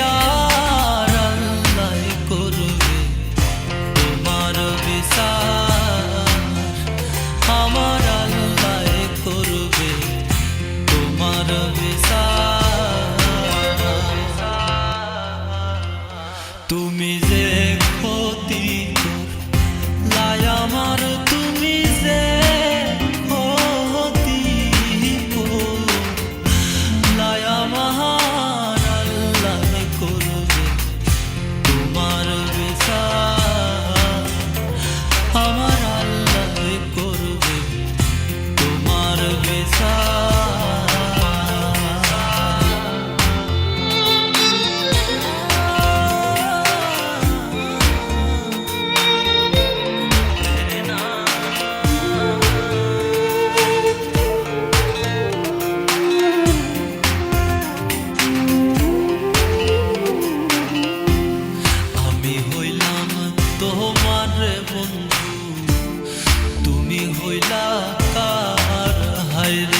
야 I didn't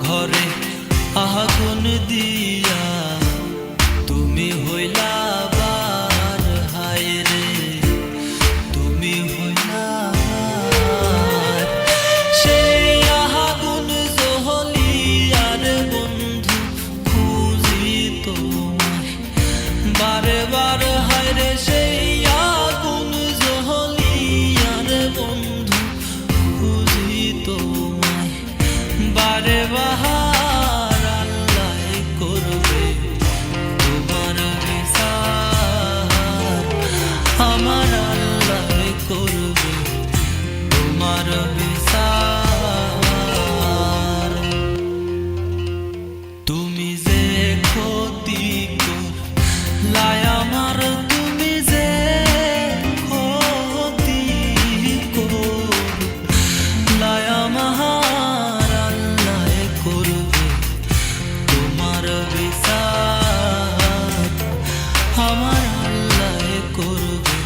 ঘরে আগুন দিয়ে আমার আল্লাহ করবে তোমার বিচার। তুমি যে ক্ষতি লাই আমার তুমি যে আমার করবে